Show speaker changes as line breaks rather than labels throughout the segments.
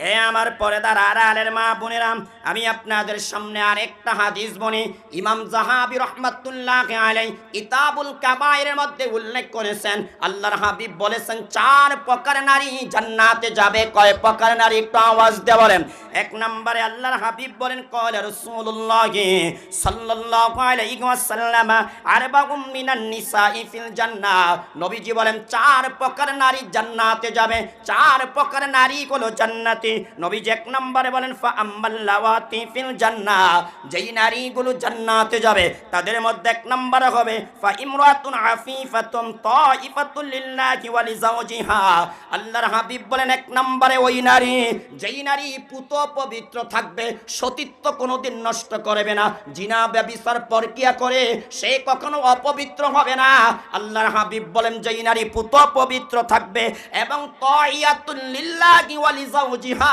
হে আমার পরেদার আড়ালের মা বোনেরাম, আমি আপনাদের সামনে আরেকটা হাদিস বনি ইমাম জাহাবি রহমাতুল্লাহ আলাই কিতাবুল কাবায়ের মধ্যে উল্লেখ করেছেন, আল্লাহর হাবিব বলেছেন, চার প্রকার নারী জান্নাতে যাবে। কয় প্রকার নারী একটু আওয়াজ দিয়ে বলেন। এক নম্বরে আল্লাহর হাবিব বলেন কয় রাসূলুল্লাহ সাল্লাল্লাহু আলাইহি ওয়াসাল্লাম, আরবাউম মিনান নিসাই ফিল জান্নাহ। নবীজি বলেন, চার প্রকার নারী জান্নাতে যাবে। চার প্রকার নারী হলো জান্নাতি নবীজি এক নম্বরে বলেন জান্নাহ যেই নারীগুলো জান্নাতে যাবে, তাদের মধ্যে এক নম্বরে হবে আল্লাহর হাবিব বলেন, এক নম্বরে ওই নারী, যেই নারী পুত পবিত্র থাকবে, সতীত্ব কোনোদিন নষ্ট করবে না, জিনা ব্যবিচার পরকিয়া করে, সে কখনো অপবিত্র হবে না। আল্লাহর হাবিব বলেন, যেই নারী পুত পবিত্র থাকবে এবং তাইয়াতুল লিল্লাহি লিজাওজিহা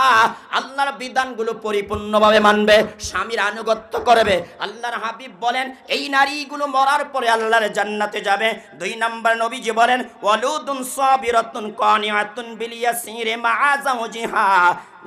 আল্লাহর বিধানগুলো পরিপূর্ণভাবে মানবে, স্বামীর আনুগত্য করবে। আল্লাহর হাবিব বলেন, এই নারীগুলো মরার পরে আল্লাহর জান্নাতে যাবে। দুই নম্বর নবীজি বলেন, ওয়ালুদুন সাবিরাতুন কানিয়াতুন বিলিয়াসিরে মাআজাওজিহা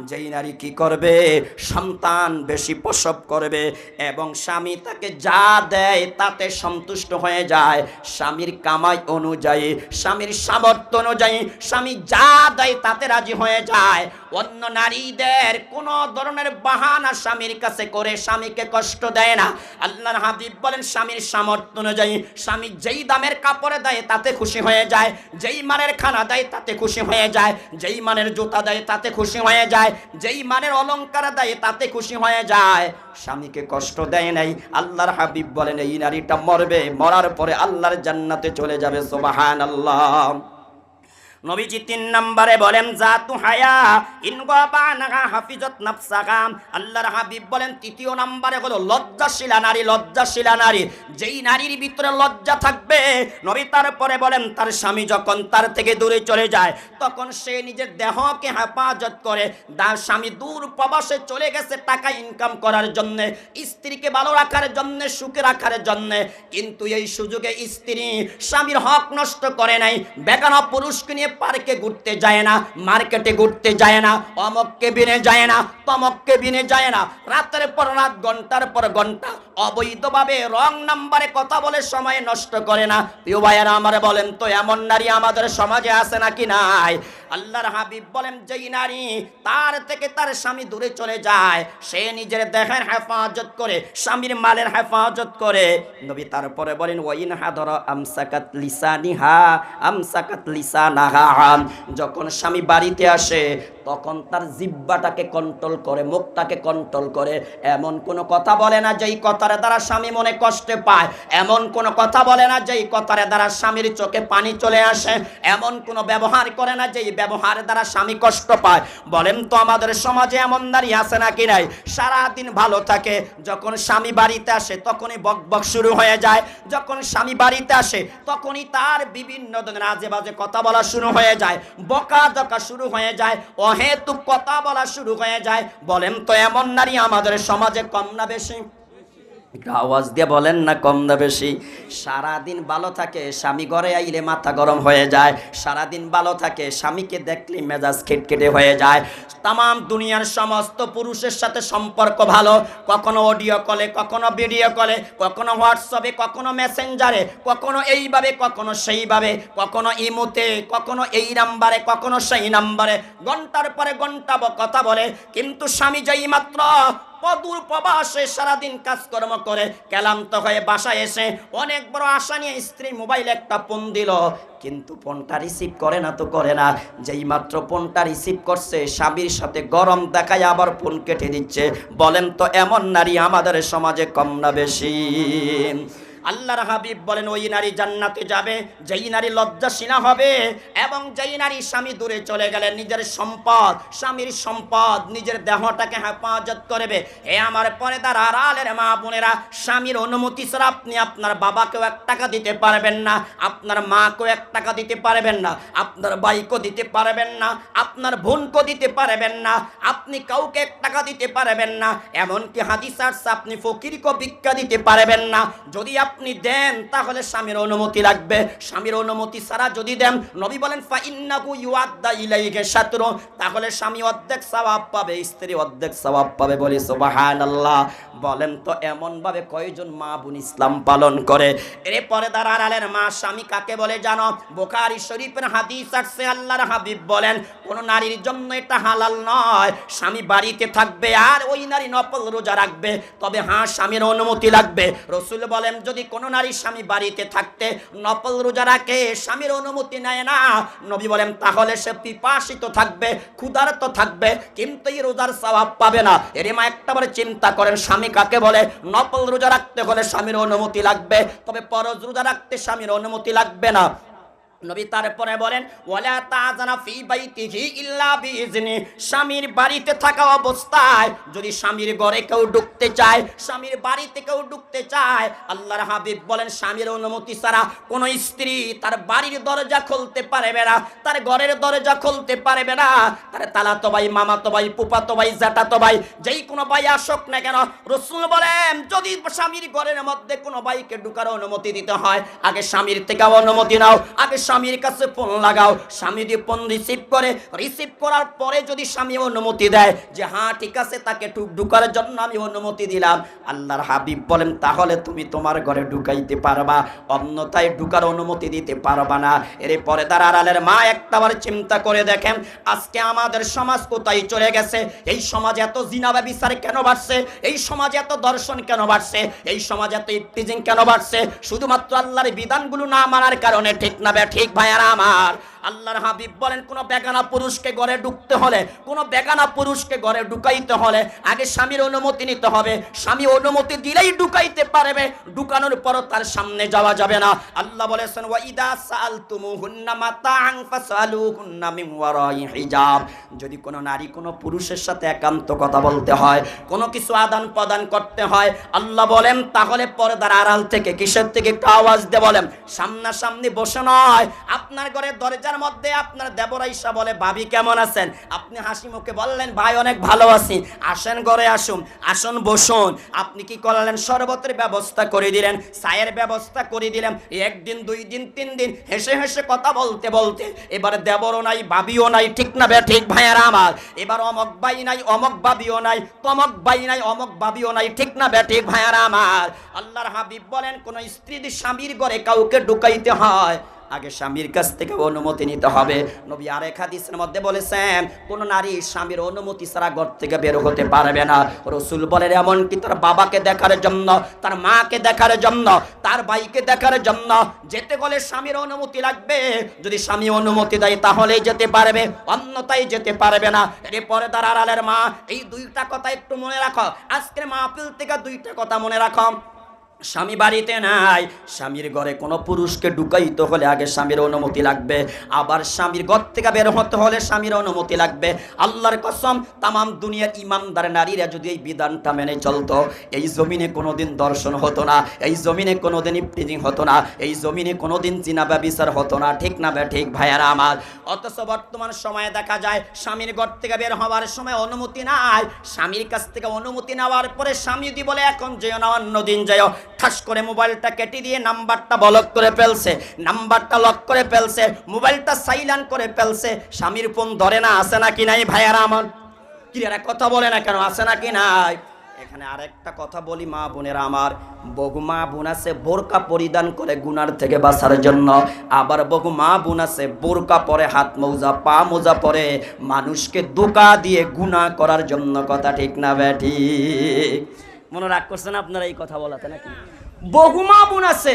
যেই নারী কি করবে? সন্তান বেশি প্রসব করবে এবং স্বামী তাকে যা দেয় তাতে সন্তুষ্ট হয়ে যায়। স্বামীর কামাই অনুযায়ী, স্বামীর সামর্থ্য অনুযায়ী স্বামী যা দেয় তাতে রাজি হয়ে যায়। অন্য নারীদের কোনো ধরনের বাহানা স্বামীর কাছে করে স্বামীকে কষ্ট দেয় না। আল্লাহর হাবিব বলেন, স্বামীর সামর্থ্য অনুযায়ী স্বামী যেই দামের কাপড়ে দেয় তাতে খুশি হয়ে যায়। যেই মানের খানা দেয় তাতে খুশি হয়ে যায়। যেই মানের জুতা দেয় তাতে খুশি হয়ে যায়। যেই মানের অলংকার দেয় তাতে খুশি হয়ে যায়। স্বামীকে কষ্ট দেয় নাই, আল্লাহর হাবিব বলেন, এই নারীটা মরবে, মরার পরে আল্লাহর জান্নাতে চলে যাবে সোবাহান আল্লাহ নবীজি তিন নম্বরে বলেন যা তু হায়া ইনগাবানাগা হাফিজত নাফসাগাম আল্লাহর হাবিব বলেন, তৃতীয় নম্বরে হলো লজ্জাশীলা নারী লজ্জাশীলা নারী। যেই নারীর ভিতরে লজ্জা থাকবে, নবী তারপরে বলেন, তার স্বামী যখন তার থেকে দূরে চলে যায়, তখন সে নিজের দেহকে হেফাজত করে। তার স্বামী দূর প্রবাসে চলে গেছে টাকা ইনকাম করার জন্য, স্ত্রীকে ভালো রাখার জন্য, সুখে রাখার জন্য। কিন্তু এই সুযোগে স্ত্রী স্বামীর হক নষ্ট করে নাই। বেগানা পুরুষকে নিয়ে পার্কে ঘুরতে যায় না, মার্কেটে ঘুরতে যায় না অমককে বিনে যায় না তমককে বিনে যায় না। রাতের পর রাত, ঘণ্টার পর ঘণ্টা, অবৈধভাবে রং নাম্বারে কথা বলে সময় নষ্ট করে না। প্রিয় ভাইয়েরা, আমার বলেন তো, এমন নারী আমাদের সমাজে আছে নাকি নাই? আল্লাহর হাবিব বলেন, যেই নারী তার থেকে তার স্বামী দূরে চলে যায়, সে নিজের দেহের হেফাজত করে, স্বামীর মালের হেফাজত করে। নবী তারপরে বলেন, ওয়াইন হাদর আমসাকাত লিসানিহা, আমসাকাত লিসানাহা যখন স্বামী বাড়িতে আসে, তখন তার জিব্বাটাকে কন্ট্রোল করে, মুখটাকে কন্ট্রোল করে। এমন কোনো কথা বলে না যেই কথার দ্বারা স্বামী মনে কষ্টে পায়। এমন কোনো কথা বলে না যেই কথার দ্বারা স্বামীর চোখে পানি চলে আসে। এমন কোনো ব্যবহার করে না যেই ব্যবহারের দ্বারা স্বামী কষ্ট পায়। বলেন তো, আমাদের সমাজে এমন নারী আছে নাকি নাই? সারাদিন ভালো থাকে, যখন স্বামী বাড়িতে আসে তখনই বক বক শুরু হয়ে যায়। যখন স্বামী বাড়িতে আসে তখনই তার বিভিন্ন ধরনের আজে বাজে কথা বলা শুরু হয়ে যায় বকা দকা শুরু হয়ে যায়, অহেতুক কথা বলা শুরু হয়ে যায়। বলেন তো, এমন নারী আমাদের সমাজে কম না বেশি? একটু আওয়াজ দিয়ে বলেন না, কম দা বেশি। সারাদিন ভালো থাকে, স্বামী ঘরে আইলে মাথা গরম হয়ে যায়। সারাদিন ভালো থাকে, স্বামীকে দেখলে মেজাজ খেটখেটে হয়ে যায়। তাম দুনিয়ার সমস্ত পুরুষের সাথে সম্পর্ক ভালো। কখনো অডিও কলে কখনো ভিডিও কলে কখনো হোয়াটসঅ্যাপে কখনো মেসেঞ্জারে কখনো এইভাবে, কখনো সেইভাবে, কখনো ইমুতে কখনো এই নাম্বারে কখনো সেই নাম্বারে ঘণ্টার পরে ঘণ্টা কথা বলে, কিন্তু স্বামী যেই মাত্র পদূর প্রবাসে সারাদিন কাজকর্ম করে, ক্লান্ত হয়ে বাসায় এসে অনেক বড় আশা নিয়ে স্ত্রী মোবাইল একটা ফোন দিল। কিন্তু ফোনটা রিসিভ করে না তো করে না। যেই মাত্র ফোনটা রিসিভ করছে, স্বামীর সাথে গরম দেখায় আবার ফোন কেটে দিচ্ছে। বলেন তো, এমন নারী আমাদের সমাজে কম না বেশি? আল্লাহর হাবিব বলেন, ওই নারী জান্নাতে যাবে, যেই নারী লজ্জাসীনা হবে এবং যেই নারী স্বামী দূরে চলে গেলে নিজের সম্পদ, স্বামীর সম্পদ, নিজের দেহটাকে হেফাজত করবে। এ আমার পরে তার আড়ালের মা বোনেরা, স্বামীর অনুমতি ছাড়া আপনি আপনার বাবাকেও এক টাকা দিতে পারবেন না, আপনার মাকেও এক টাকা দিতে পারবেন না, আপনার বাইকও দিতে পারবেন না, আপনার বোনকেও দিতে পারবেন না, আপনি কাউকে এক টাকা দিতে পারবেন না, এমনকি হাদিস আপনি ফকিরকেও ভিক্ষা দিতে পারবেন না। যদি আপনি দেন, তাহলে স্বামীর অনুমতি লাগবে। স্বামীর অনুমতি ছাড়া যদি দেন, নবী বলেন ফা ইন্নাহু ইউআদ্দা ইলাইহি শাতরু তাহলে স্বামী অর্ধেক সওয়াব পাবে, স্ত্রী অর্ধেক সওয়াব পাবে বলি সুবহানাল্লাহ। বলেন তো এমন ভাবে কয়জন মা বোন ইসলাম পালন করে? এরপরে দাঁড়ার আলের মা স্বামী কাকে বলে জানো? বোখারি শরীফের হাদিস আসছে আল্লাহর হাবিব বলেন, কোন নারীর জন্য এটা হালাল নয়। স্বামী বাড়িতে থাকবে আর ওই নারী নফল রোজা রাখবে। তবে হ্যাঁ স্বামীর অনুমতি লাগবে। রসুল বলেন, যদি কোনো নারী স্বামী বাড়িতে থাকতে নপল রোজা রাখে, স্বামীর অনুমতি নেয় না। নবী বলেন, তাহলে সে পিপাসিত থাকবে, ক্ষুধার্ত থাকবে, কিন্তু এই রোজার স্বভাব পাবে না। এরে মা একটাবারে চিন্তা করেন, স্বামী কাকে বলে? নপল রোজা রাখতে হলে স্বামীর অনুমতি লাগবে, তবে পরজ রোজা রাখতে স্বামীর অনুমতি লাগবে না। নবী তারপরে বলেন, ওয়ালা তাজানা ফি বাইতিহি ইল্লা বিইজনি স্বামীর বাড়িতে থাকা অবস্থায় যদি স্বামীর ঘরে কেউ ঢুকতে চায়, স্বামীর বাড়িতে কেউ ঢুকতে চায়, আল্লাহর হাবিব বলেন, স্বামীর অনুমতি ছাড়া কোন স্ত্রী তার বাড়ির দরজা খুলতে পারবে না, তার ঘরের দরজা খুলতে পারবে না। তার তালাতো ভাই মামাতো ভাই পুপাতো ভাই জ্যাঠাতো ভাই যেই কোনো ভাই আসুক না কেন, রসুল বলেন, যদি স্বামীর ঘরের মধ্যে কোনো ভাইকে ঢুকার অনুমতি দিতে হয়, আগে স্বামীর থেকে অনুমতি নাও, আগে স্বামীর কাছে ফোন লাগাও। স্বামী যদি ফোন রিসিভ করে, রিসিভ করার পরে যদি স্বামী অনুমতি দেয় যে হ্যাঁ ঠিক আছে, তাকে ঢুক ঢুকার জন্য আমি অনুমতি দিলাম। আল্লাহর হাবিব বলেন, তাহলে তুমি তোমার ঘরে ঢুকাইতে পারবা, অন্যথায় ঢুকার অনুমতি দিতে পারবা না। এর পরে তার আড়ালের মা একটাবার চিন্তা করে দেখেন, আজকে আমাদের সমাজ কোথায় চলে গেছে? এই সমাজ এত জিনাবা বিচার কেন বাড়ছে? এই সমাজে এত দর্শন কেন বাড়ছে? এই সমাজ এত ইফতিজিং কেন বাড়ছে? শুধুমাত্র আল্লাহর বিধানগুলো না মানার কারণে ঠিক না বে ঠিক ভাইয়ারা আমার। আল্লাহর হাবিব বলেন, কোন বেগানা পুরুষকে ঘরে ঢুকতে হলে, কোন বেগানা পুরুষকে ঘরে ঢুকাইতে হলে আগে স্বামীর অনুমতি নিতে হবে। স্বামী অনুমতি দিলেই ঢুকাইতে পারবে, ঢুকানোর পর তার সামনে যাওয়া যাবে না। আল্লাহ বলেছেন, ওয়া ইদা সালতুমুহুন্না মাতাআন ফাসালুহুন্না মিন ওয়ারাই হিজাব। যদি কোনো নারী কোনো পুরুষের সাথে একান্ত কথা বলতে হয়, কোনো কিছু আদান প্রদান করতে হয়, আল্লাহ বলেন, তাহলে পর্দার আড়াল থেকে, কিসের থেকে একটু আওয়াজ দিয়ে বলেন, সামনাসামনি বসে নয়, আপনার ঘরে দরজার মধ্যে আপনার দেবরাইসা বলে, ভাবি কেমন আছেন? আপনি হাসি মুখে বললেন, ভাই, অনেক ভালো আছি। আসেন, ঘরে আসুন। আসুন, বসুন। আপনি কি করলেন? শরবতের ব্যবস্থা করে দিলেন, চায়ের ব্যবস্থা করে দিলেন। একদিন, দুই দিন, তিন দিন হেসে হেসে কথা বলতে বলতে এবার দেবরও নাই, ভাবিও নাই, ঠিক না বে, ঠিক ভাইয়ারা আমার। এবার অমক বাই নাই, অমক ভাবিও নাই, তমক বাই নাই, অমক ভাবিও নাই, ঠিক না বে, ঠিক ভাইয়ারা আমার। আল্লাহর হাবিব বলেন, কোন স্ত্রী স্বামীর ঘরে কাউকে ঢুকাইতে হয়। আগে স্বামীর কাছ থেকে অনুমতি নিতে হবে। নবী আরেক হাদিসের মধ্যে বলেছেন, কোন নারী স্বামীর অনুমতি ছাড়া ঘর থেকে বের হতে পারবে না। রসুল বলেন, এমনকি তার বাবাকে দেখার জন্য, তার মাকে দেখার জন্য, তার ভাইকে দেখার জন্য যেতে গেলে স্বামীর অনুমতি লাগবে। যদি স্বামী অনুমতি দেয়, তাহলেই যেতে পারবে অন্যতাই যেতে পারবে না। এরপরে তার আড়ালের মা, এই দুইটা কথা একটু মনে রাখো। আজকের মাহফিল থেকে দুইটা কথা মনে রাখো। স্বামী বাড়িতে নাই, স্বামীর ঘরে কোনো পুরুষকে ঢুকাইতে হলে আগে স্বামীর অনুমতি লাগবে। আবার স্বামীর ঘর থেকে বের হতে হলে স্বামীর অনুমতি লাগবে। আল্লাহর কসম, তামাম দুনিয়ার ইমানদার নারীরা যদি এই বিধানটা মেনে চলতো, এই জমিনে কোনোদিন দর্শন হতো না, এই জমিনে কোনোদিন ইফটিজিং হতো না, এই জমিনে কোনোদিন চিনা ব্যবিচার হতো না। ঠিক না বে, ঠিক ভাইয়ারা আমার? অথচ বর্তমান সময়ে দেখা যায়, স্বামীর ঘর থেকে বের হওয়ার সময় অনুমতি নাই। স্বামীর কাছ থেকে অনুমতি নেওয়ার পরে স্বামী যদি বলে, এখন যেও না, অন্যদিন যেও। ঠাস করে মোবাইলটা কেটে দিয়ে নাম্বারটা ব্লক করে ফেলছে, নাম্বারটা লক করে ফেলছে, মোবাইলটা সাইলান করে ফেলছে। স্বামীর ফোন ধরে না আসে নাকি নাই ভাইয়ারা আমার? কি এরা কথা বলে না কেন আসে নাকি নাই? এখানে আরেকটা কথা বলি, মা বোনেরা আমার বহু মা বোন আছে, বোরকা পরিধান করে গুনার থেকে বাঁচার জন্য। আবার বহু মা বোন আছে, বোরকা পরে, হাত মৌজা, পা মোজা পরে মানুষকে দোকা দিয়ে গুনাহ করার জন্য। কথা ঠিক না ব্যাঠি মনে রাগ করছেন আপনারা এই কথা বলাতে নাকি? বহু মা বোন আছে,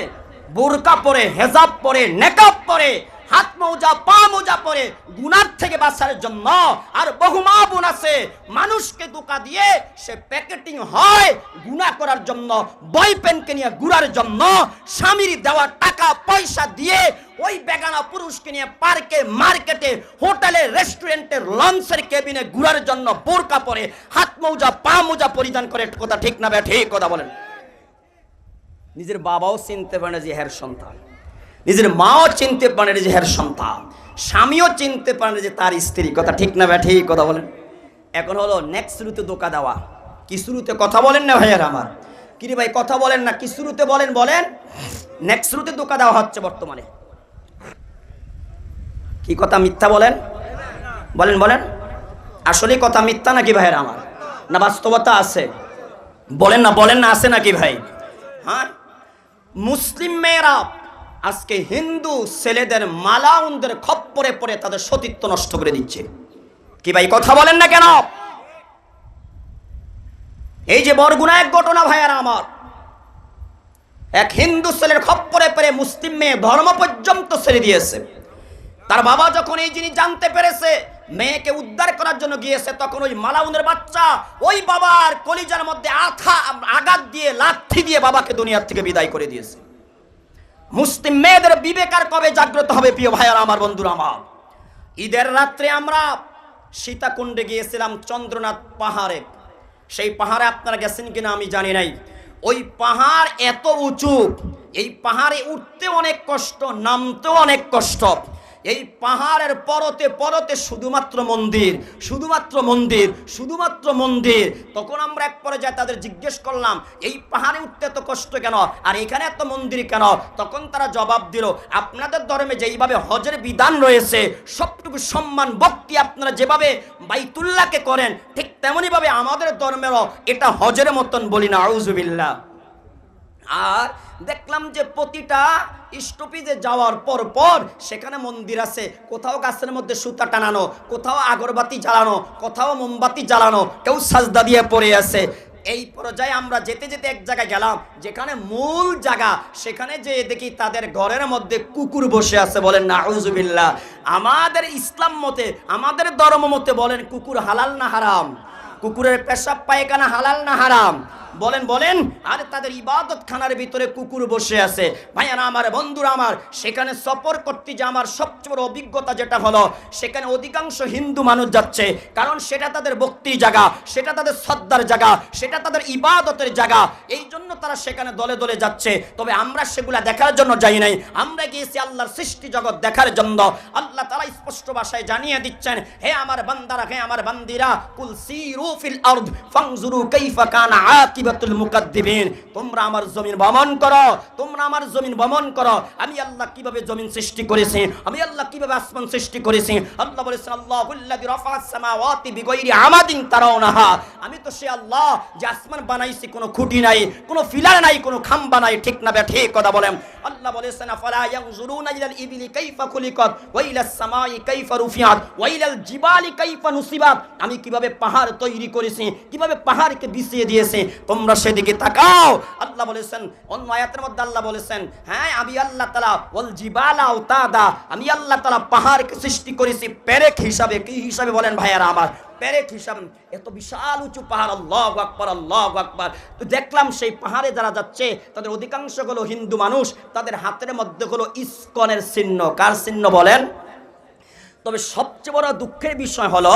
বোরকা পরে, হেজাব পরে, নেকাব পরে হাত মৌজা, পা মোজা পরে গুনার থেকে বাঁচার জন্য আর বহু মা বোন আছে, মানুষকে দোকা দিয়ে সে প্যাকেটিং হয় গুনাহ করার জন্য বই পেনকে নিয়ে ঘুরার জন্য, স্বামীর দেওয়া টাকা, পয়সা দিয়ে ওই বেগানা পুরুষকে নিয়ে পার্কে, মার্কেটে, হোটেলে রেস্টুরেন্টের লঞ্চের কেবিনে ঘুরার জন্য বোরকা পরে, হাত মৌজা, পা মোজা পরিধান করে কথা ঠিক না বে ঠিক কথা বলেন। নিজের বাবাও চিনতে পারে না যে হের সন্তান। নিজের মাও চিনতে পারে যে হের সন্তান। স্বামীও চিনতে পারে যে তার স্ত্রী। কথা ঠিক না বে ঠিক কথা বলেন। এখন হলো নেক্সট শুরুতে দোকা দেওয়া। কি শুরুতে? কথা বলেন না ভাইয়ার আমার। কিরে ভাই, কথা বলেন না। কি শুরুতে বলেন বলেন? নেক্সট শুরুতে দোকা দেওয়া হচ্ছে বর্তমানে। কি কথা মিথ্যা বলেন? বলেন বলেন। আসলে কথা মিথ্যা নাকি ভাইয়ের আমার? না বাস্তবতা আছে? বলেন না বলেন না আছে নাকি ভাই? হ্যাঁ? মুসলিম মেয়েরা আজকে হিন্দু ছেলেদের মালাউনদের খপ্পরে পড়ে তাদের সতীত্ব নষ্ট করে দিচ্ছে। কি ভাই, কথা বলেন না কেন? এই যে বরগুনা এক ঘটনা ভাইয়ারা আমার। এক হিন্দু ছেলের খপ্পরে পড়ে মুসলিম মেয়ে ধর্ম পর্যন্ত ছেড়ে দিয়েছে। তার বাবা যখন এই জিনিস জানতে পেরেছে, মেয়েকে উদ্ধার করার জন্য গিয়েছে, তখন ওই মালাউনের বাচ্চা ওই বাবার কলিজার মধ্যে আথা আঘাত দিয়ে লাথি দিয়ে বাবাকে দুনিয়ার থেকে বিদায় করে দিয়েছে। মুসলিম মেয়েদের বিবেকার কবে জাগ্রত হবে প্রিয় ভাইয়ার, আমার বন্ধুরা, আমার? ঈদের রাত্রে আমরা সীতাকুণ্ডে গিয়েছিলাম চন্দ্রনাথ পাহাড়ে। সেই পাহাড়ে আপনারা গেছেন কিনা আমি জানি নাই। ওই পাহাড় এত উঁচু, এই পাহাড়ে উঠতে অনেক কষ্ট, নামতেও অনেক কষ্ট। এই পাহাড়ের পরতে পরতে শুধুমাত্র মন্দির শুধুমাত্র মন্দির শুধুমাত্র মন্দির। তখন আমরা এক পর্যায়ে তাদের জিজ্ঞেস করলাম, এই পাহাড়ে উঠতে এত কষ্ট কেন? আর এখানে এত মন্দির কেন? তখন তারা জবাব দিল, আপনাদের ধর্মে যেইভাবে হজের বিধান রয়েছে, সবটুকু সম্মান, ভক্তি আপনারা যেভাবে বাইতুল্লাহকে করেন, ঠিক তেমনইভাবে আমাদের ধর্মেরও এটা হজের মতন বলি না আউজুবিল্লাহ আর দেখলাম যে প্রতিটা স্টপিজে যাওয়ার পর পর সেখানে মন্দির আছে, কোথাও গাছের মধ্যে সুতা টানানো, কোথাও আগরবাতি জ্বালানো, কোথাও মোমবাতি জ্বালানো, কেউ সাজদা দিয়ে পড়ে আছে। এই পর্যায়ে আমরা যেতে যেতে এক জায়গায় গেলাম, যেখানে মূল জায়গা, সেখানে যে দেখি তাদের ঘরের মধ্যে কুকুর বসে আছে বলেন না আউজুবিল্লাহ আমাদের ইসলাম মতে, আমাদের ধর্ম মতে বলেন, কুকুর হালাল না হারাম? কুকুরের পেশাব পায়খানা হালাল না হারাম? বলেন বলেন, আর তাদের ইবাদত খানার ভিতরে কুকুর বসে আছে। ভাইয়ারা, আমার বন্ধুরা আমার, সেখানে সফর করতে যে আমার সবচেয়ে বড় অভিজ্ঞতা যেটা হলো, সেখানে অধিকাংশ হিন্দু মানুষ যাচ্ছে, কারণ সেটা তাদের ভক্তির জায়গা, সেটা তাদের শ্রদ্ধার জায়গা, সেটা তাদের ইবাদতের জায়গা, এই জন্য তারা সেখানে দলে দলে যাচ্ছে। তবে আমরা সেগুলা দেখার জন্য যাই নাই, আমরা গিয়েছি আল্লাহর সৃষ্টি জগৎ দেখার জন্য। আল্লাহ তারা স্পষ্ট ভাষায় জানিয়ে দিচ্ছেন, হে আমার বান্দারা, হে আমার বান্দিরা, কুল সিরু ফিল আরদ ফানজুরু কাইফা কানা আকিবাতুল মুকাদ্দিবিন, তোমরা আমার জমিন ভ্রমণ করো, তোমরা আমার জমিন ভ্রমণ করো। আমি আল্লাহ কীভাবে জমিন সৃষ্টি করেছি? আমি আল্লাহ কীভাবে আসমান সৃষ্টি করেছি? আল্লাহ বলেছেন, আল্লাহুল্লাযী রাফাআস সামাওয়াতি বিগাইরি আমাদিন তারাউনাহা আমি তো সে আল্লাহ যে আসমান বানাইছি, কোনো খুঁটি নাই, কোনো ফিলার নাই, কোনো খাম্বা নাই, ঠিক না ঠিক কথা বলেন। আল্লাহ বলেছেন, আফালা ইয়ানজুরুনা ইলাল ইবিলি কাইফা খুলিকাত ওয়া ইলাস সামাই কাইফা রুফিয়াত ওয়া ইলাল জিবালি কাইফা নুসিবাত। আমি কীভাবে পাহাড় তৈরি করেছি, কীভাবে পাহাড়কে বিছিয়ে দিয়েছি? তোমরা সেদিকে তাকাও। আল্লাহ বলেছেন, অন্য আয়াতের মধ্যে আল্লাহ বলেছেন হ্যাঁ আমি আল্লাহ তাআলা ওয়াল জিবালা উতাদা, আমি আল্লাহ তাআলা পাহাড়কে সৃষ্টি করেছি। পেরেক হিসাবে, কি হিসাবে বলেন ভাইয়ারা আমার? পেরেক এত বিশাল উঁচু পাহাড়, আল্লাহ আকবর আকবর। তো দেখলাম সেই পাহাড়ে যারা যাচ্ছে, তাদের অধিকাংশ হলো হিন্দু মানুষ, তাদের হাতের মধ্যে হলো ইস্কনের চিহ্ন। কার চিহ্ন বলেন? তবে সবচেয়ে বড় দুঃখের বিষয় হলো,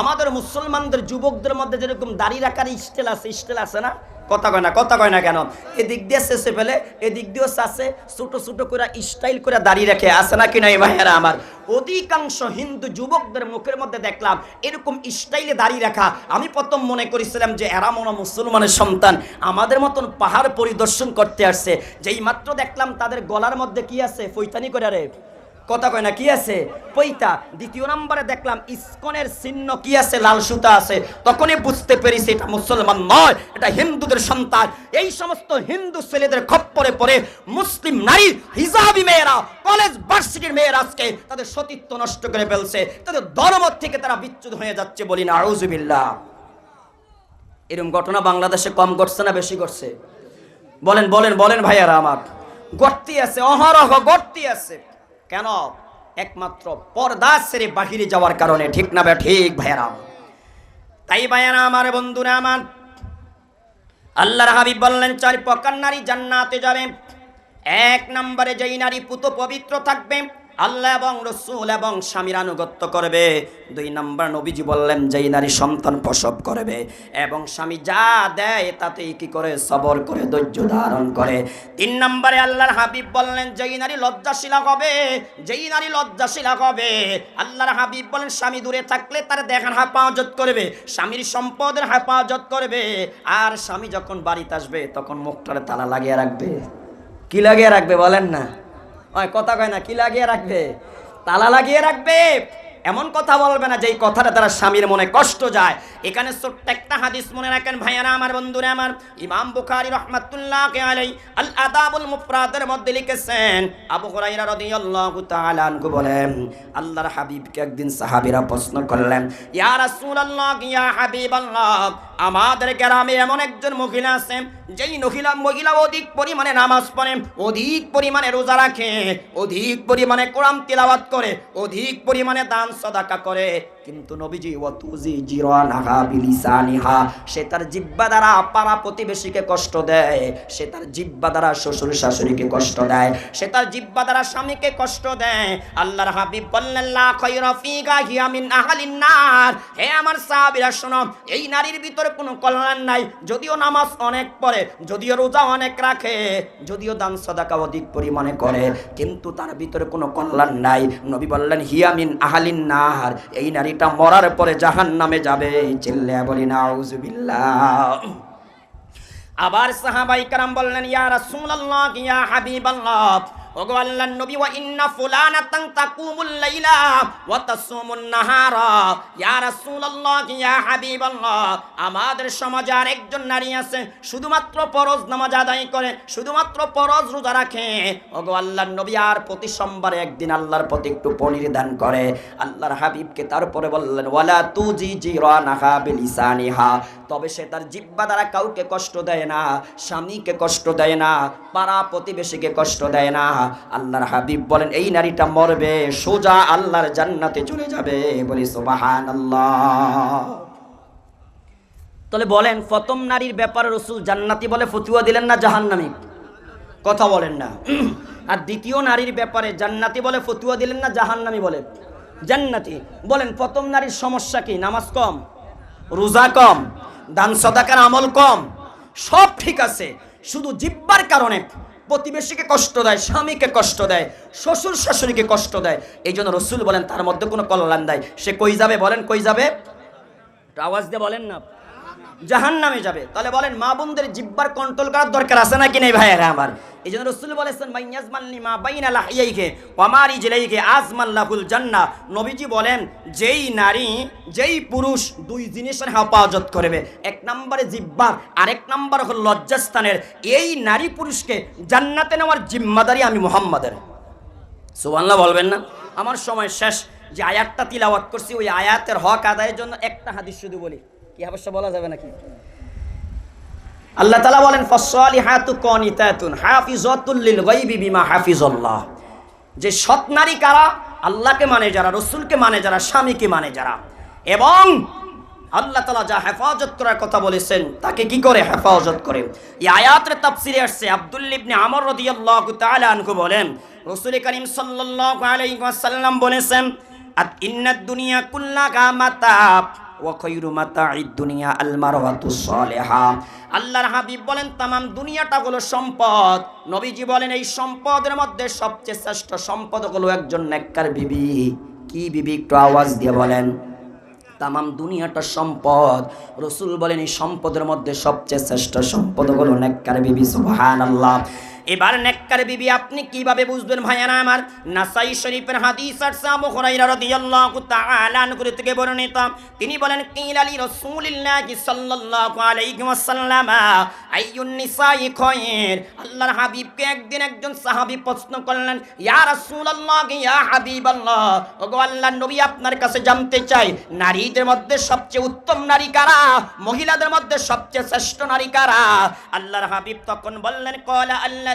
আমাদের মুসলমানদের, যুবকদের মধ্যে যেরকম দাড়ি রাখার স্টেল আছে স্টেল আছে না? কথা কয় না, কথা কয় না কেন? এদিক দিয়ে শেষে ফেলে, এদিক দিয়েও চাষে ছোটো ছোটো করে স্টাইল করে দাঁড়িয়ে রেখে আসে না কিনা এই ভাইয়েরা আমার? অধিকাংশ হিন্দু যুবকদের মুখের মধ্যে দেখলাম, এরকম স্টাইলে দাঁড়িয়ে রাখা। আমি প্রথম মনে করেছিলাম যে এরা মনে মুসলমানের সন্তান। আমাদের মতন পাহাড় পরিদর্শন করতে আসছে। যেই মাত্র দেখলাম তাদের গলার মধ্যে কি আছে, ফৈতানি করে রে। কথা কয় না, কি আছে? পৈতা দ্বিতীয় নম্বরে দেখলাম ইস্কনের চিহ্ন কি আছে? লাল সুতা আছে। তখনই বুঝতে পেরেছি এটা মুসলমান নয়, এটা হিন্দুদের সন্তান। এই সমস্ত হিন্দু ছেলেদের খপ্পরে পড়ে মুসলিম নারী, হিজাবি মেয়েরা, কলেজ বার্ষিকীর মেয়েরা আজকে তাদের সতীত্ব নষ্ট করে ফেলছে। তাদের ধর্ম থেকে তারা বিচ্যুত হয়ে যাচ্ছে বলি না আউজুবিল্লাহ এরকম ঘটনা বাংলাদেশে কম ঘটছে না বেশি ঘটছে? বলেন বলেন বলেন ভাইয়ারা আমার। গর্তি আছে, অহরহ গর্তি আছে। কেন? একমাত্র পর্দা সেরে বাহিরে যাওয়ার কারণে, ঠিক না বে ঠিক ভাইয়ারা। তাই ভাইয়ারা, আমার বন্ধুরা, আমার আল্লাহর হাবিব বললেন, চার প্রকার নারী জান্নাতে যাবে। এক নম্বরে যেই নারী পুত পবিত্র থাকবে আল্লাহ এবং রসুল এবং স্বামীর আনুগত্য করবে। দুই নম্বর নবীজি বললেন, যেই নারী সন্তান প্রসব করবে এবং স্বামী যা দেয় তাতেই কি করে সবর করে, ধৈর্য ধারণ করে। তিন নম্বরে আল্লাহর হাবিব বললেন, যেই নারী লজ্জাশীলা হবে, যেই নারী লজ্জাশীলা হবে, আল্লাহর হাবিব বলেন, স্বামী দূরে থাকলে তার দেখার হেফাজত করবে, স্বামীর সম্পদের হেফাজত করবে। আর স্বামী যখন বাড়িতে আসবে, তখন মুখটারে তালা লাগিয়ে রাখবে। কি লাগিয়ে রাখবে বলেন না? কথা কয় না, কি লাগিয়ে রাখবে? তালা লাগিয়ে রাখবে? এমন কথা বলবে না যেই কথাটা তারা স্বামীর মনে কষ্ট যায়। এখানে ছোট্ট একটা হাদিস মনে রাখেন, ভাইয়ারা, আমার বন্ধুরা, আমার ইমাম বুখারী রহমাতুল্লাহ আলাই আল আদাবুল মুফরাদের মধ্যে লিখেছেন, আবু হুরাইরা রাদিয়াল্লাহু তাআলা আনহু বলেন, আল্লাহর হাবিবকে একদিন সাহাবীরা প্রশ্ন করলেন, ইয়া রাসূলুল্লাহ, ইয়া হাবিবাল্লাহ আমাদের গ্রামে এমন একজন মহিলা আছে, যেই মহিলা মহিলা অধিক পরিমাণে নামাজ পড়ে, অধিক পরিমাণে রোজা রাখে, অধিক পরিমাণে কোরআন তিলাবাত করে, অধিক পরিমাণে দান সদাকা করে। কিন্তু নবীজি, ওয়াতুজি জিরানাহা বিলিসানিহা সে তার জিব্বা দ্বারা পাড়া প্রতিবেশীকে কষ্ট দেয়, সে তার জিব্বা দ্বারা শ্বশুর শাশুড়িকে কষ্ট দেয়, সে তার জিব্বা দ্বারা স্বামীকে কষ্ট দেয়। আল্লাহর হাবিব বললেন, লা খায়রা ফিকা হিয়া মিন আহলিন নার হে আমার সাহাবীরা, শোনো, এই নারীর ভিতরে কোনো কল্যাণ নাই, যদিও নামাজ অনেক পড়ে, যদিও রোজা অনেক রাখে, যদিও দান সদাকা অধিক পরিমাণে করে, কিন্তু তার ভিতরে কোনো কল্যাণ নাই। নবী বললেন, হিয়া মিন আহলিন নার এই নারীটা মরার পরে জাহান নামে যাবে চিল্লা বলি না আবার সাহাবাই কারাম বললেন, ইয়া রাসূলুল্লাহ, ইয়া হাবিবাল্লাহ। ওগো নবী, ওয়া ইন্না ফুলানাতান তাকুমুল লাইলা ওয়া তাসুমুন নাহারা। ইয়া রাসূলুল্লাহ, ইয়া হাবিবাল্লাহ, আমাদের সমাজে আর একজন নারী আছে, শুধুমাত্র ফরজ নামাজ আদায় করে, শুধুমাত্র ফরজ রোজা রাখে। ওগো আল্লাহর নবী, আর প্রতি সোমবারে একদিন আল্লাহর প্রতি একটু পনির দান করে। আল্লাহর হাবিবকে তারপরে বললেন, ওয়ালা তুজি জিরানাহা বিলিসানিহা। তবে সে তার জিব্বা দ্বারা কাউকে কষ্ট দেয় না, স্বামীকে কষ্ট দেয় না, পাড়া প্রতিবেশীকে কষ্ট দেয় না। আল্লাহর হাবিব বলেন, এই নারীটা মরবে, সোজা আল্লাহর জান্নাতে চলে যাবে। বলি সুবাহান তাহলে বলেন, প্রথম নারীর ব্যাপারে রসুল জান্নাতি বলে ফতুয়া দিলেন না জাহান্নামি? কথা বলেন না। আর দ্বিতীয় নারীর ব্যাপারে জান্নাতি বলে ফতুয়া দিলেন না জাহান্নামি বলে? জান্নাতি। বলেন, প্রথম নারীর সমস্যা কি? নামাজ কম? রোজা কম? দান সদাকার আমল কম? সব ঠিক আছে। শুধু জিব্বার কারণে প্রতিবেশীকে কষ্ট দেয়, স্বামীকে কষ্ট দেয়, শ্বশুর শাশুড়িকে কষ্ট দেয়। এই জন্য রসুল বলেন, তার মধ্যে কোনো কল্যাণ দেয় সে কই যাবে বলেন, কই যাবে? আওয়াজ দিয়ে বলেন না। জাহান নামে যাবে। তাহলে বলেন, মা বোনদের জিব্বার কন্ট্রোল করার দরকার আছে নাকি নেই ভাইয়েরা আমার? এই জন্য রসুল বলেছেন মাইয়াজমাল্লি মা জান্নাহ। নবীজি বলেন, যেই নারী, যেই পুরুষ দুই জিনিসের হেফাজত করবে, এক নম্বরে জিব্বার আরেক নম্বর হল লজ্জাস্থানের। এই নারী পুরুষকে জান্নাতে নেওয়ার জিম্মাদারি আমি মোহাম্মদের। সুবহানাল্লাহ বলবেন না? আমার সময় শেষ। যে আয়াতটা তিলাওয়াত করছি, ওই আয়াতের হক আদায়ের জন্য একটা হাদিস শুধু বলি। কি অবশ্য বলা যাবে নাকি? আল্লাহ তালা বলেন ফসলিহাতু কনিতাতুন হাফিজাতুল লিল গায়বি বিমা হাফিজাল্লাহ। যে সৎ নারী কারা? আল্লাহকে মানে যারা, রসুলকে মানে যারা, স্বামীকে মানে যারা। এবং আল্লাহ তালা যা হেফাজত করার কথা বলেছেন, তাকে কি করে হেফাজত করে? এই আয়াতের তাফসিরে আসছে, আব্দুল ইবনে আমর রাদিয়াল্লাহু তাআলা বলেন, রাসূল করিম সাল্লাল্লাহু আলাইহি ওয়াসাল্লাম বলেছেন আত ইন্নাদ দুনিয়া খায়রু মাতাঈদ দুনিয়া বলেন, তামাম দুনিয়াটা সম্পদ। বলেন, এই সম্পদের মধ্যে সবচেয়ে শ্রেষ্ঠ সম্পদ একজন বিবি। কি বিবি একটু আওয়াজ দিয়ে বলেন। তামাম সম্পদ। রসুল বলেন, এই সম্পদের মধ্যে সবচেয়ে শ্রেষ্ঠ সম্পদ হলো নেককার বিবি, সুবহানাল্লাহ। এবার নেককার বিবি, আপনি কীভাবে বুঝবেন ভাইয়ানা আমার? নাসাই শরীফের হাদিস আর সাবু হুরাইরা রাদিয়াল্লাহু তাআলা আনহু থেকে বর্ণিত। তিনি বলেন কিল আলী রাসূলিল্লাহি সাল্লাল্লাহু আলাইহি ওয়াসাল্লাম, আইয়ুন নিসাই খায়র আল্লাহর হাবিবকে একদিন একজন সাহাবী প্রশ্ন করলেন, ইয়া রাসূলুল্লাহ, ইয়া হাবিবাল্লাহ, ওগো আল্লাহর নবী আপনার কাছে জানতে চাই, নারীদের মধ্যে সবচেয়ে উত্তম নারী কারা? মহিলাদের মধ্যে সবচেয়ে শ্রেষ্ঠ নারী কারা? আল্লাহর হাবিব তখন বললেন, কলা আল্লাহ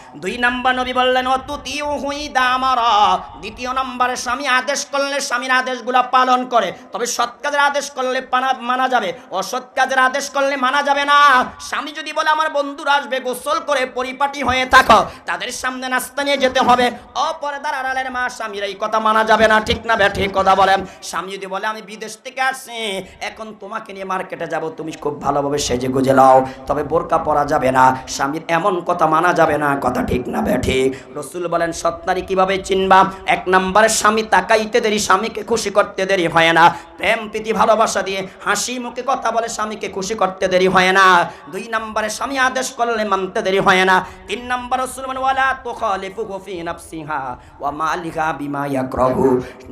দুই নাম্বার নবী বললেন অতুতিও হুই দামারা। দ্বিতীয় নম্বরে স্বামী আদেশ করলে স্বামীর আদেশগুলো পালন করে। তবে সৎ কাজের আদেশ করলে মানা যাবে। অসৎ কাজের আদেশ করলে মানা যাবে না। স্বামী যদি বলে, আমার বন্ধুরা আসবে, গোসল করে পরিপাটি হয়ে থাকো। তাদের সামনে নাস্তা নিয়ে যেতে হবে। অপরদার আড়ালের মা স্বামীর এই কথা মানা যাবে না। ঠিক না ব্যাঠিক কথা বলেন। স্বামী যদি বলে, আমি বিদেশ থেকে আসছি, এখন তোমাকে নিয়ে মার্কেটে যাব, তুমি খুব ভালোভাবে সেজে গুজে লাও তবে বোরকা পরা যাবে না। স্বামীর এমন কথা মানা যাবে না। কথা ঠিক না ব্যাঠিক রসুল বলেন সত্তারি কীভাবে চিনবা? এক নম্বরে স্বামী তাকাইতে দেরি, স্বামীকে খুশি করতে দেরি হয় না। প্রেম, প্রীতি, ভালোবাসা দিয়ে হাসি মুখে কথা বলে স্বামীকে খুশি করতে দেরি হয় না। দুই নম্বরে স্বামী আদেশ করলে মানতে দেরি হয় না। তিন নম্বর রসুল বলেন, ওয়ালা তুখালিফুহু ফি নাফসিহা ওয়া মালিহা বিমা ইয়াকরাহু।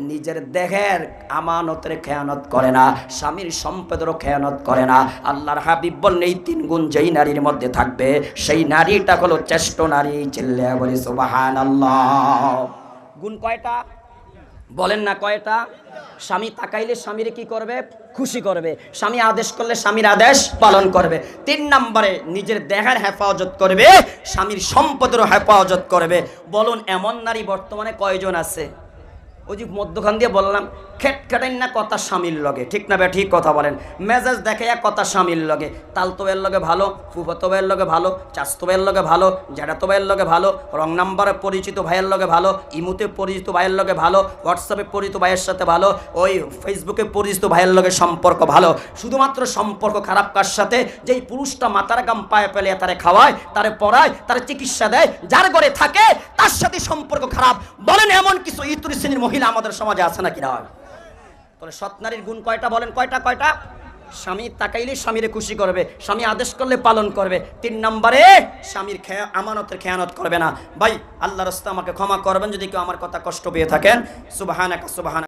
নিজের দেহের আমানতের খেয়ানত করে না, স্বামীর সম্পদেরও খেয়ানত করে না। আল্লাহর হাবিব বললেন, এই তিন গুণ যেই নারীর মধ্যে থাকবে, সেই নারীটা হলো চেষ্ট নারী। চিল্লে বলি, সুবহানাল্লাহ। গুণ কয়টা? বলেন না কয়টা? স্বামী তাকাইলে স্বামীর কি করবে? খুশি করবে। স্বামী আদেশ করলে স্বামীর আদেশ পালন করবে। তিন নম্বরে নিজের দেহের হেফাজত করবে, স্বামীর সম্পদেরও হেফাজত করবে। বলুন, এমন নারী বর্তমানে কয়জন আছে? ওই যে মধ্যখান দিয়ে বললাম খেট খেটেন না কথা স্বামীর লগে। ঠিক না বে, ঠিক কথা বলেন। মেজাজ দেখে এক কথা স্বামীর লগে। তালতো ভাইয়ের লগে ভালো ফুফতো ভাইয়ের লগে ভালো চাস্তো ভাইয়ের লগে ভালো জ্যাঠাতো ভাইয়ের লগে ভালো, রং নাম্বারে পরিচিত ভাইয়ের লগে ভালো, ইমুতে পরিচিত ভাইয়ের লগে ভালো, হোয়াটসঅ্যাপে পরিচিত ভাইয়ের সাথে ভালো, ওই ফেসবুকে পরিচিত ভাইয়ের লগে সম্পর্ক ভালো। শুধুমাত্র সম্পর্ক খারাপ কার সাথে? যেই পুরুষটা মাথার গাম পায়ে পেলে তারে খাওয়ায়, তারে পড়ায়, তারে চিকিৎসা দেয়, যার ঘরে থাকে, তার সাথে সম্পর্ক খারাপ। বলেন এমন কিছু ইতুরি শ্রেণির মহিলা আমাদের সমাজে আছে নাকি না? তাহলে সৎ নারীর গুণ কয়টা বলেন? কয়টা কয়টা? স্বামী তাকাইলে স্বামীরে খুশি করবে। স্বামী আদেশ করলে পালন করবে। তিন নম্বরে, স্বামীর আমানতের খেয়ানত করবে না। ভাই আল্লাহ রাস্তা আমাকে ক্ষমা করবেন যদি কেউ আমার কথা কষ্ট পেয়ে থাকেন। সুবাহানাকা সুবাহানা